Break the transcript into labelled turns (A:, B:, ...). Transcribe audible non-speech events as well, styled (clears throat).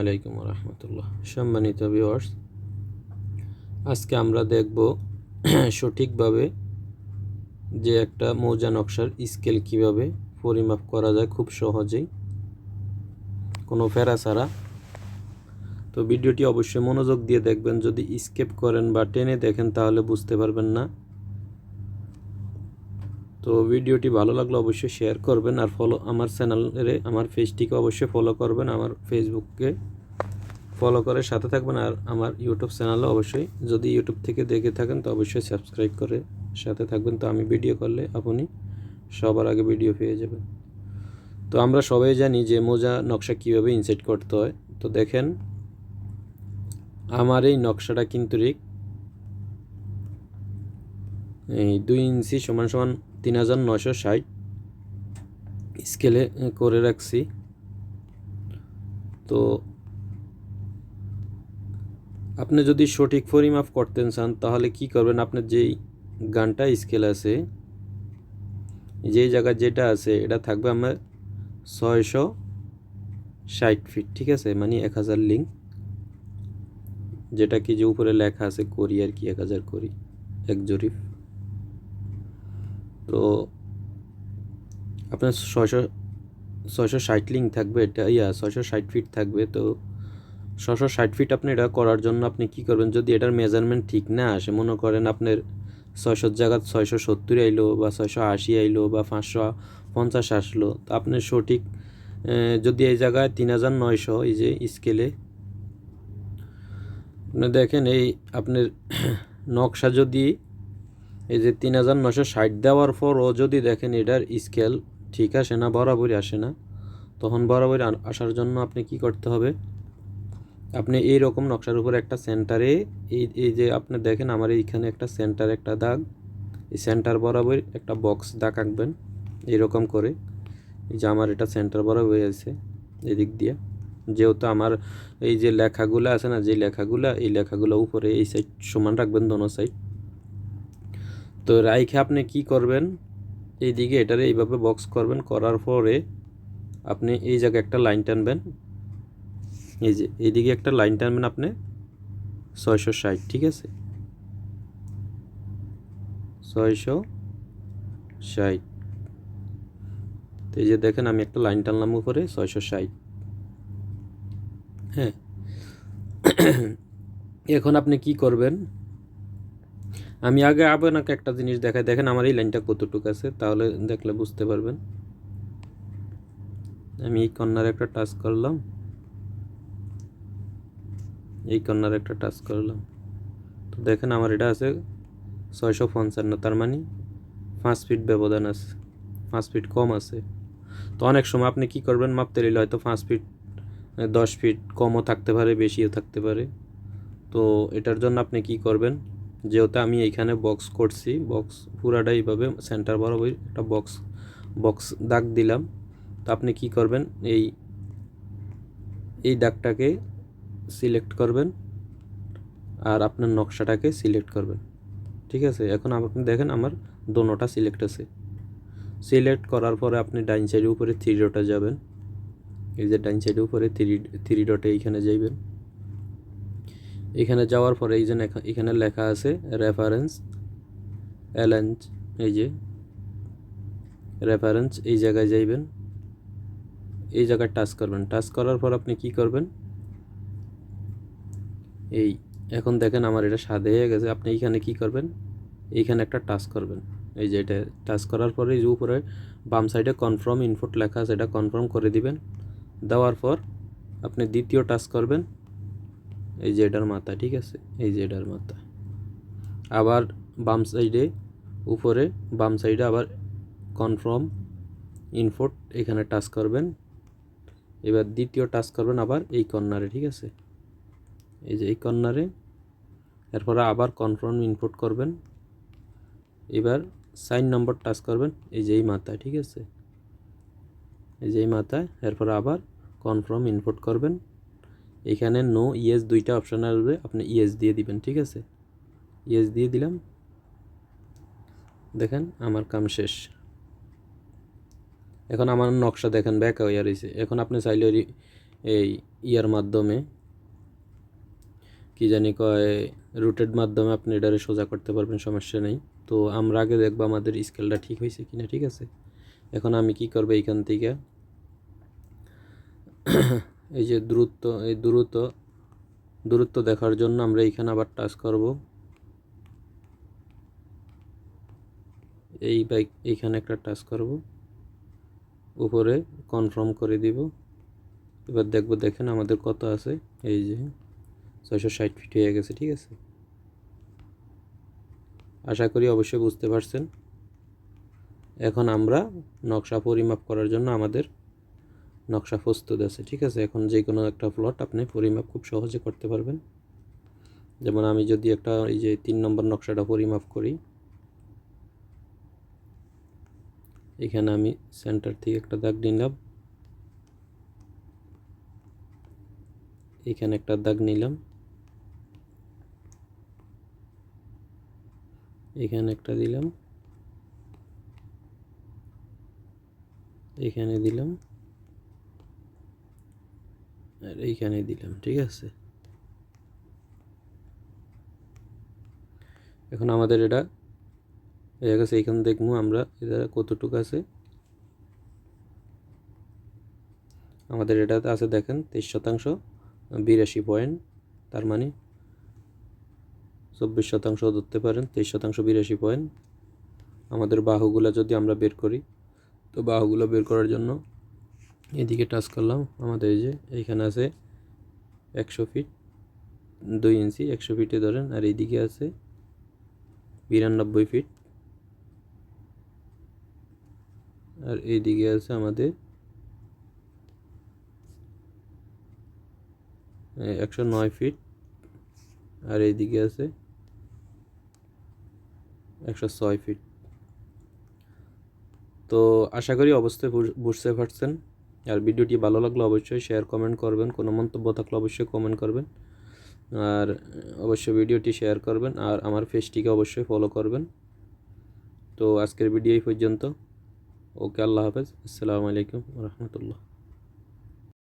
A: আলাইকুম রহমতুল্লাহ। সম্মানিত ভিউয়ার্স আজকে আমরা দেখব (clears throat) সঠিকভাবে যে একটা মৌজা নকশার স্কেল কীভাবে পরিমাপ করা যায় খুব সহজেই। কোনো ফেরা ছাড়া। তো ভিডিওটি অবশ্যই মনোযোগ দিয়ে দেখবেন, যদি স্কেপ করেন বা টেনে দেখেন তাহলে বুঝতে পারবেন না। তো ভিডিওটি ভালো লাগলে অবশ্যই শেয়ার করবেন আর ফলো আমার চ্যানেলে আমার পেজটিকে অবশ্যই ফলো করবেন, আমার ফেসবুককে ফলো করে সাথে থাকবেন আর আমার ইউটিউব চ্যানেলে অবশ্যই, যদি ইউটিউব থেকে দেখে থাকেন তো অবশ্যই সাবস্ক্রাইব করে সাথে থাকবেন। তো আমি ভিডিও করলে আপনি সবার আগে ভিডিও পেয়ে যাবেন। তো আমরা সবাই জানি যে মোজা নকশা কীভাবে ইনসেট করতে হয়। তো দেখেন, আমার এই নকশাটা কিন্তু রিক, এই দুই ইঞ্চি সমান সমান তিন হাজার নশো ষাট স্কেলে করে রাখছি। তো আপনি যদি সঠিক পরিমাপ করতে চান, তাহলে কি করবেন? আপনার যেই গানটা স্কেল আছে, যেই জায়গায় যেটা আছে, এটা থাকবে আমার ছয়শো ষাট ফিট ঠিক আছে? মানে এক হাজার লিঙ্ক যেটা কি যে উপরে লেখা আছে, করি আর কি, এক হাজার করি, এক জরিফ তো আপনার ছয়শো ছয়শো ষাট লিঙ্ক থাকবে, এটা ইয়া, ছয়শো ষাট ফিট থাকবে, তো ছশো ষাট ফিট আপনি এটা করার জন্য আপনি কি করবেন? যদি এটার মেজারমেন্ট ঠিক না আসে, মনে করেন আপনার ছয়শোর জায়গা ছয়শো সত্তর আইলো বা ছয়শো আশি আইলো বা পাঁচশো পঞ্চাশ আসলো, তো আপনি সঠিক যদি এই জায়গায় তিন হাজার নয়শো, এই যে স্কেলে আপনি দেখেন এই আপনার নকশা যদি এই যে তিন হাজার নশো ষাট দেওয়ার পরও যদি দেখেন এটার স্কেল ঠিক আসে না, বরাবরই আসে না, তখন বরাবরই আসার জন্য আপনি কি করতে হবে? আপনি এই রকম নকশার উপর একটা সেন্টারে, এই এই যে আপনি দেখেন আমার এইখানে একটা সেন্টার, একটা দাগ, এই সেন্টার বরাবর একটা বক্স দাগ আঁকবেন, এইরকম করে। এই যে আমার এটা সেন্টার বরাবর আছে এদিক দিয়ে। যেহেতু আমার এই যে লেখাগুলো আছে না, যে লেখাগুলো, এই লেখাগুলো উপরে এই সাইড সমান রাখবেন, দোনো সাইড তো রাইখে আপনি কি করবেন? এই দিকে এটারে এইভাবে বক্স করবেন, করার পরে আপনি এই জায়গায় একটা লাইন টানবেন। এই যে এইদিকে একটা লাইন টানবেন আপনি, ছয়শো ষাট, ঠিক আছে? ছয়শো ষাট। তো এই যে দেখেন, আমি একটা লাইন টানলাম উপরে, ছয়শো ষাট। হ্যাঁ। এখন আপনি কি করবেন? আমি আগে আপনাকে একটা জিনিস দেখাই। দেখেন আমার এই লাইনটা কতটুকু আছে, তাহলে দেখলে বুঝতে পারবেন। আমি এই কর্নারে একটা টাচ করলাম। এই কর্নারে একটা টাচ করলাম। তো দেখেন আমার এটা আছে ছয়শো পঞ্চান্ন, তার মানে পাঁচ ফিট ব্যবধান আছে, পাঁচ ফিট কম আছে। তো অনেক সময় আপনি কি করবেন, মাপতে নিলে হয়তো পাঁচ ফিট, দশ ফিট কমও থাকতে পারে, বেশিও থাকতে পারে। তো এটার জন্য আপনি কি করবেন যেহেতু আমি এইখানে বক্স করছি বক্স পুরাটা এইভাবে সেন্টার বরাবর একটা বক্স বক্স দাগ দিলাম। তো আপনি কি করবেন, এই এই দাগটাকে সিলেক্ট করবেন আর আপনার নকশাটাকে সিলেক্ট করবেন। ঠিক আছে? এখন আপনি দেখেন আমার দোনোটা সিলেক্ট আছে। সিলেক্ট করার পরে আপনি ডাইন সাইডের উপরে থ্রি ডটে যাবেন। এই যে ডাইন সাইডের উপরে থ্রি থ্রি ডটে এইখানে যাইবেন। এখানে যাওয়ার পরে এই যে এখানে লেখা আছে রেফারেন্স অ্যালেঞ্জ এই যে রেফারেন্স এই জায়গায় যাইবেন। এই জায়গায় টাচ করবেন। টাচ করার পর আপনি কি করবেন? এই, এখন দেখেন আমার এটা সাদে হয়ে গেছে। আপনি এইখানে কি করবেন? এইখানে একটা টাচ করবেন। এই যে এটা টাচ করার পরে যে উপরে বাম সাইডে কনফার্ম ইনপুট লেখা আছে, এটা কনফার্ম করে দিবেন। দেওয়ার পর আপনি দ্বিতীয় টাচ করবেন। এই যে এটার মাথা, ঠিক আছে? এই যে এটার মাথা। আবার বাম সাইডে, উপরে, বাম সাইডে আবার কনফার্ম ইনপুট এখানে টাচ করবেন। এবার দ্বিতীয় টাচ করবেন আবার এই কর্নারে ঠিক আছে? এই যে এই কর্নারে এরপরে আবার কনফার্ম ইনপুট করবেন। এবার সাইন নম্বর টাচ করবেন, এই যে এই মাথায়, ঠিক আছে? এই যে এই মাথায়, এরপরে আবার কনফার্ম ইনপুট করবেন। এখানে নো ইয়েস দুইটা অপশান আসবে, আপনি ইয়েস দিয়ে দিবেন, ঠিক আছে? ইয়েস দিয়ে দিলাম। দেখেন, আমার কাম শেষ। এখন আমার নকশা দেখেন ব্যাক হয়ে রয়েছে। এখন আপনি চাইলে এই ইয়ার মাধ্যমে, কি জানি কয় রুটের মাধ্যমে আপনি এটারে সোজা করতে পারবেন, সমস্যা নেই। তো আমরা আগে দেখব আমাদের স্কেলটা ঠিক হয়েছে কিনা, ঠিক আছে? এখন আমি কি করব এইখান থেকে? এই যে দূরত্ব, এই দূরত্ব দূরত্ব দেখার জন্য আমরা এইখানে আবার টাচ করব। এই বাইক এইখানে একটা টাচ করব। উপরে কনফার্ম করে দিব। এবার দেখব, দেখেন আমাদের কত আছে। এই যে ছয়শো ষাট ফিট হয়ে গেছে, ঠিক আছে? আশা করি অবশ্যই বুঝতে পারছেন। এখন আমরা নকশা পরিমাপ করার জন্য আমাদের নকশা প্রস্তুত আছে, ঠিক আছে? এখন যে কোনো একটা প্লট আপনি পরিমাপ খুব সহজে করতে পারবেন। যেমন আমি যদি একটা এই যে তিন নম্বর নকশাটা পরিমাপ করি, এখানে আমি সেন্টার থেকে একটা দাগ নিলাম। এখানে একটা দাগ নিলাম। এখানে একটা দিলাম। এখানে দিলাম। আর এইখানে দিলাম, ঠিক আছে? এখন আমাদের এটা হয়ে গেছে এইখানে দেখব আমরা, এটা কতটুকু আছে? আমাদের এটাতে আছে দেখেন, তেইশ শতাংশ, বিরাশি পয়েন্ট, তার মানে চব্বিশ শতাংশ ধরতে পারেন, তেইশ শতাংশ, বিরাশি পয়েন্ট। আমাদের বাহুগুলো যদি আমরা বের করি, তো বাহুগুলো বের করার জন্য এদিকে টাচ করলাম। আমাদের এই যে এইখানে আছে একশো ফিট দুই ইঞ্চি, একশো ফিটে ধরেন। আর এইদিকে আছে বিরানব্বই ফিট আর এইদিকে আছে আমাদের একশো নয় ফিট আর এইদিকে আছে একশো ছয় ফিট তো আশা করি বুঝ- বুঝতে পারছেন। আর ভিডিওটি ভালো লাগলে অবশ্যই শেয়ার কমেন্ট করবেন। কোনো মন্তব্য থাকলে অবশ্যই কমেন্ট করবেন। আর অবশ্যই ভিডিওটি শেয়ার করবেন আর আমার ফেসটিকে অবশ্যই ফলো করবেন। তো আজকের ভিডিও এই পর্যন্ত। ওকে আল্লাহ হাফেজ। আসসালামু আলাইকুম রহমতুল্লাহ।